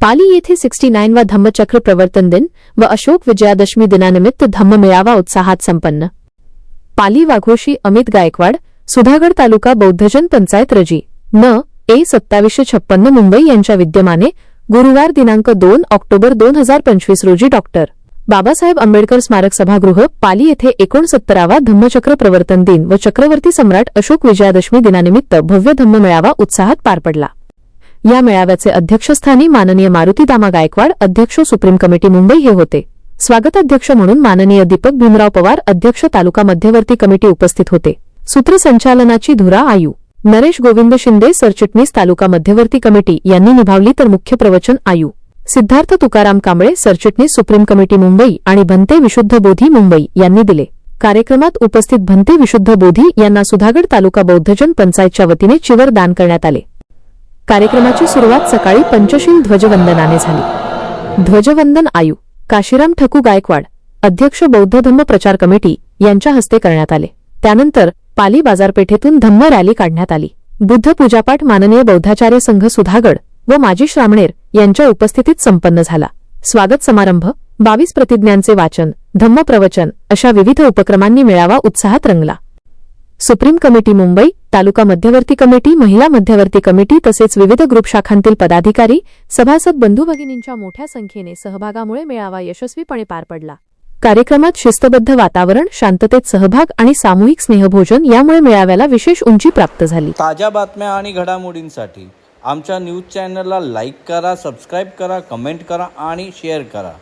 पाली येथे sixty nine वा धम्मचक्र प्रवर्तन दिन व अशोक विजयादशमी दिनानिमित्त धम्म मेळावा उत्साहात संपन्न. पाली वाघोशी अमित गायकवाड सुधागड तालुका बौद्धजन पंचायत रजी. न ए सत्तावीसशे छप्पन्न मुंबई यांच्या विद्यमाने गुरुवार दिनांक दोन ऑक्टोबर दोन हजार पंचवीस रोजी डॉक्टर बाबासाहेब आंबेडकर स्मारक सभागृह पाली येथे एकोणसत्तरावा धम्मचक्र प्रवर्तन दिन व चक्रवर्ती सम्राट अशोक विजयादशमी दिनानिमित्त भव्य धम्म मेळावा उत्साहात पार पडला. या मेळाव्याचे अध्यक्षस्थानी माननीय मारुती दामा गायकवाड अध्यक्ष सुप्रीम कमिटी मुंबई हे होते. स्वागताध्यक्ष म्हणून माननीय दीपक भीमराव पवार अध्यक्ष तालुका मध्यवर्ती कमिटी उपस्थित होते. सूत्रसंचालनाची धुरा आयु. नरेश गोविंद शिंदे सरचिटणीस तालुका मध्यवर्ती कमिटी यांनी निभावली तर मुख्य प्रवचन आयु. सिद्धार्थ तुकाराम कांबळे सरचिटणीस सुप्रीम कमिटी मुंबई आणि भंते विशुद्ध बोधी मुंबई यांनी दिले. कार्यक्रमात उपस्थित भंते विशुद्ध बोधी यांना सुधागड तालुका बौद्धजन पंचायतच्या वतीने चिवर दान करण्यात आले. कार्यक्रमाची सुरुवात सकाळी पंचशील ध्वजवंदनाने झाली. ध्वजवंदन आयु काशीराम ठकू गायकवाड अध्यक्ष बौद्ध धम्म प्रचार कमिटी यांच्या हस्ते करण्यात आले. त्यानंतर पाली बाजारपेठेतून धम्म रॅली काढण्यात आली. बुद्ध पूजापाठ माननीय बौद्धाचार्य संघ सुधागड व माजी श्रामणेर यांच्या उपस्थितीत संपन्न झाला. स्वागत समारंभ बावीस प्रतिज्ञांचे वाचन धम्म प्रवचन अशा विविध उपक्रमांनी मेळावा उत्साहात रंगला. सुप्रीम कमिटी मुंबई तालुका मध्यवर्ती कमिटी महिला मध्यवर्ती कमिटी तसेच विविध ग्रुप शाखांतील पदाधिकारी सभासद बंधू भगिनींच्या मोठ्या संख्येने सहभागामुळे मेळावा यशस्वीपणे पार पडला. कार्यक्रमात शिस्तबद्ध वातावरण शांततेत सहभाग आणि सामूहिक स्नेहभोजन यामुळे मेळाव्याला विशेष उंची प्राप्त झाली. ताज्या बातम्या आणि घडामोडींसाठी आमच्या न्यूज चॅनलला लाईक करा सबस्क्राईब करा कमेंट करा आणि शेअर करा.